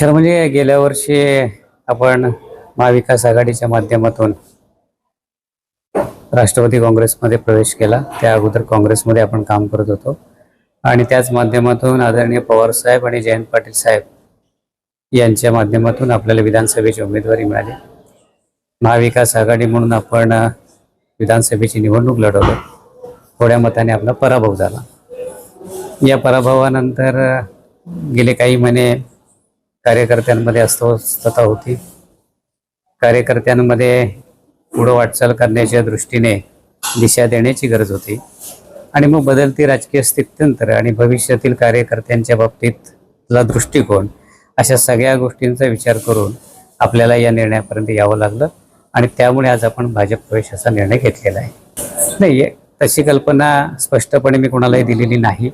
खरं म्हणजे गेल्या वर्षी आपण महाविकास आघाडीच्या माध्यमातून राष्ट्रवादी काँग्रेसमध्ये प्रवेश केला. त्या अगोदर काँग्रेसमध्ये आपण काम करत होतो. आणि त्याच माध्यमातून आदरणीय पवार साहेब आणि जयंत पाटील साहेब यांच्या माध्यमातून आपल्याला विधानसभेची उमेदवारी मिळाली. महाविकास आघाडी म्हणून आपण विधानसभेची निवडणूक लढवलो. थोड्या मताने आपला पराभव झाला. या पराभवानंतर गेले काही महिने कार्यकर्त्यांमध्ये अस्वस्थता होती. कार्यकर्त्यांमध्ये पुढं वाटचाल करण्याच्या दृष्टीने दिशा देण्याची गरज होती. आणि मग बदलती राजकीय स्थित्यंतर आणि भविष्यातील कार्यकर्त्यांच्या बाबतीतला दृष्टिकोन अशा सगळ्या गोष्टींचा विचार करून आपल्याला या निर्णयापर्यंत यावं लागलं आणि त्यामुळे आज आपण भाजप प्रवेशाचा निर्णय घेतलेला आहे. नाही तशी कल्पना स्पष्टपणे मी कोणालाही दिलेली नाही.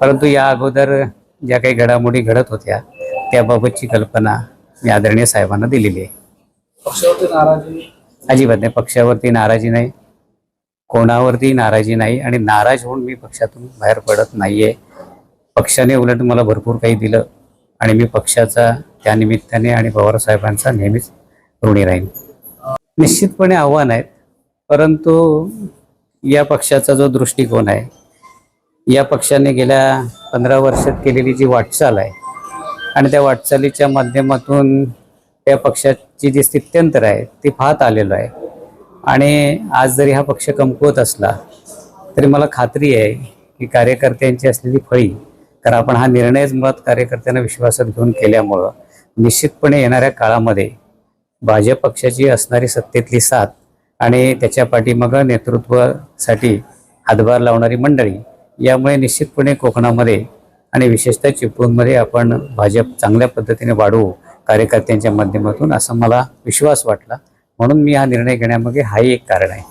परंतु या अगोदर ज्या काही घडामोडी घडत होत्या त्याबाबतची कल्पना मी आदरणीय साहेबांना दिलेली आहे. पक्षावरती नाराजी अजिबात नाही. पक्षावरती नाराजी नाही कोणावरती नाराजी नाही आणि नाराज होऊन मी पक्षातून बाहेर पडत नाहीये. पक्षाने उलट मला भरपूर काही दिलं आणि मी पक्षाचा त्या निमित्ताने आणि पवार साहेबांचा नेहमीच ऋणी राहीन. निश्चितपणे आव्हान आहेत परंतु या पक्षाचा जो दृष्टिकोन आहे या पक्षाने गेल्या पंधरा वर्षात केलेली जी वाटचाल आहे आणि त्या वाटचालीच्या माध्यमातून त्या पक्षाची जी स्थित्यंतर आहे ती पाहत आलेलो आहे. आणि आज जरी हा पक्ष कमकुवत असला तरी मला खात्री आहे की कार्यकर्त्यांची असलेली फळी कारण आपण हा निर्णयच मुळात कार्यकर्त्यांना विश्वासात घेऊन केल्यामुळं निश्चितपणे येणाऱ्या काळामध्ये भाजप पक्षाची असणारी सत्तेतली साथ आणि त्याच्या पाठीमागं नेतृत्वासाठी हातभार लावणारी मंडळी यामुळे निश्चितपणे कोकणामध्ये आणि विशेषतः चिपळूणमध्ये आपण भाजप चांगल्या पद्धतीने वाढवू कार्यकर्त्यांच्या माध्यमातून असा मला विश्वास वाटला. म्हणून मी हा निर्णय घेण्यामागे हाही एक कारण आहे.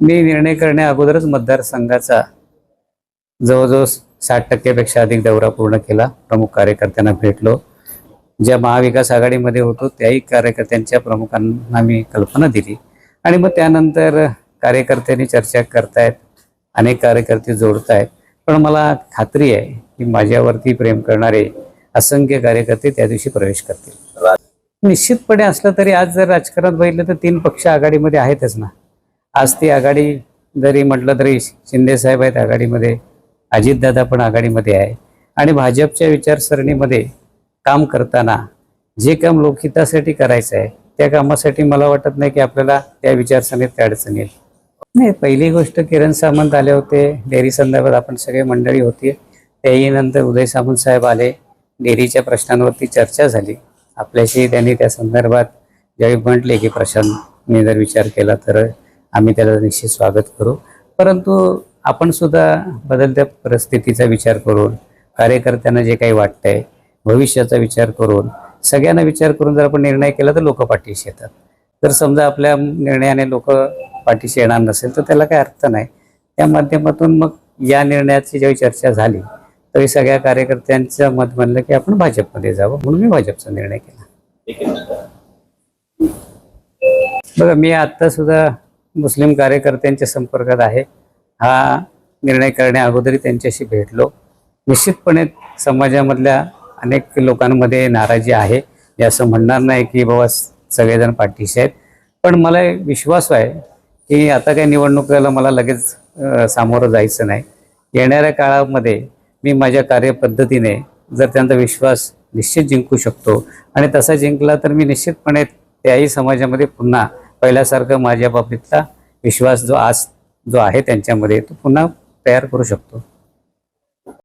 मी निर्णय करण्या अगोदरच मतदारसंघाचा जवळजवळ साठ टक्क्यापेक्षा अधिक दौरा पूर्ण केला. प्रमुख कार्यकर्त्यांना भेटलो. ज्या महाविकास आघाडीमध्ये होतो त्याही कार्यकर्त्यांच्या प्रमुखांना मी कल्पना दिली. आणि मग त्यानंतर कार्यकर्त्यांनी चर्चा करतायत अनेक कार्यकर्ते जोडतायत. पण मला खात्री आहे की माझ्यावरती प्रेम करणारे असंख्य कार्यकर्ते त्या दिवशी प्रवेश करतील. निश्चितपणे असलं तरी आज जर राजकारणात बघितलं तर तीन पक्ष आघाडीमध्ये आहेतच ना. आज ती आघाडी जरी म्हटलं तरी शिंदे साहेब आहेत आघाडीमध्ये अजितदादा पण आघाडीमध्ये आहे. आणि भाजपच्या विचारसरणीमध्ये काम करताना जे काम लोकहितासाठी करायचं आहे त्या कामासाठी मला वाटत नाही की आपल्याला त्या विचारसरणीत त्या अडचण येईल नाही पहिली गोष्ट किरण सामंत आले होते डेअरी संदर्भात आपण सगळे मंडळी होती. त्याही नंतर उदय सामंत साहेब आले. डेअरीच्या प्रश्नांवरती चर्चा झाली. आपल्याशी त्यांनी त्या संदर्भात ज्यावेळी म्हटले की प्रशांतने जर विचार केला तर आम्ही त्याला निश्चित स्वागत करू. परंतु आपण सुद्धा बदलत्या परिस्थितीचा विचार करून कार्यकर्त्यांना जे काही वाटतंय भविष्याचा विचार करून सगळ्यांना विचार करून जर आपण निर्णय केला तर लोक पाठीशी येतात. तर समजा आपल्या निर्णयाने लोक पाठीशी येणार नसेल तर त्याला काही अर्थ नाही. त्या माध्यमातून मग या निर्णयाची जेव्हा चर्चा झाली तरी सगळ्या कार्यकर्त्यांचं मत म्हणलं की आपण भाजपमध्ये जावं म्हणून मी भाजपचा निर्णय केला. बघा मी आता सुद्धा मुस्लिम कार्यकर्त्यांच्या संपर्कात आहे. हा निर्णय करण्या अगोदरी त्यांच्याशी भेटलो. निश्चितपणे समाजामधल्या अनेक लोकांमध्ये नाराजी आहे. मी असं म्हणणार नाही की बाबा सगळेजण पाठीशी आहेत. पण मला विश्वास आहे की आता काही निवडणुकीला मला लगेच सामोरं जायचं नाही. येणाऱ्या काळामध्ये मी माझ्या कार्यपद्धतीने जर त्यांचा विश्वास निश्चित जिंकू शकतो आणि तसा जिंकला तर मी निश्चितपणे त्याही समाजामध्ये पुन्हा पहिल्यासारखं माझ्या बाबतीतला विश्वास जो आज जो आहे त्यांच्यामध्ये तो पुन्हा तयार करू शकतो.